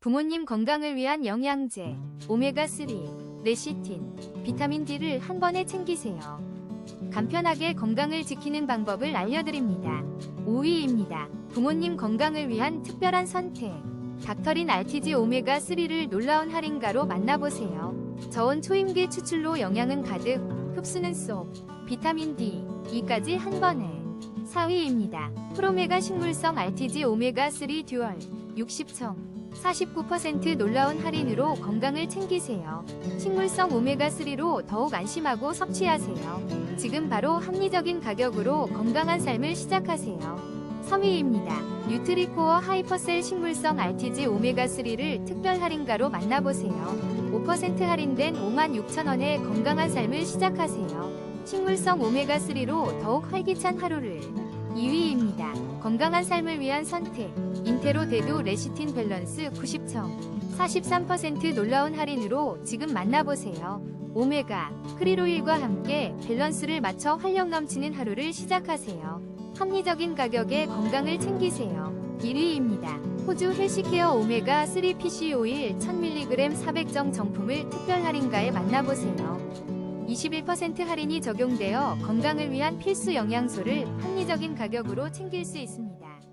부모님 건강을 위한 영양제, 오메가3, 레시틴, 비타민 D를 한 번에 챙기세요. 간편하게 건강을 지키는 방법을 알려드립니다. 5위입니다. 부모님 건강을 위한 특별한 선택. 닥터린 RTG 오메가3를 놀라운 할인가로 만나보세요. 저온 초임계 추출로 영양은 가득, 흡수는 쏙, 비타민 D, E까지 한 번에. 4위입니다. 프로메가 식물성 RTG 오메가3 듀얼 60청 49% 놀라운 할인으로 건강을 챙기세요. 식물성 오메가3로 더욱 안심하고 섭취하세요. 지금 바로 합리적인 가격으로 건강한 삶을 시작하세요. 3위입니다. 뉴트리코어 하이퍼셀 식물성 RTG 오메가3를 특별 할인가로 만나보세요. 5% 할인된 56,000원에 건강한 삶을 시작하세요. 식물성 오메가3로 더욱 활기찬 하루를 2위입니다. 건강한 삶을 위한 선택 인테로 대두 레시틴 밸런스 90청 43% 놀라운 할인으로 지금 만나보세요. 오메가 크릴오일과 함께 밸런스를 맞춰 활력 넘치는 하루를 시작하세요. 합리적인 가격에 건강을 챙기세요. 1위입니다. 호주 헬시케어 오메가 3 PC 오일 1000mg 400정 정품을 특별 할인가에 만나보세요. 21% 할인이 적용되어 건강을 위한 필수 영양소를 합리적인 가격으로 챙길 수 있습니다.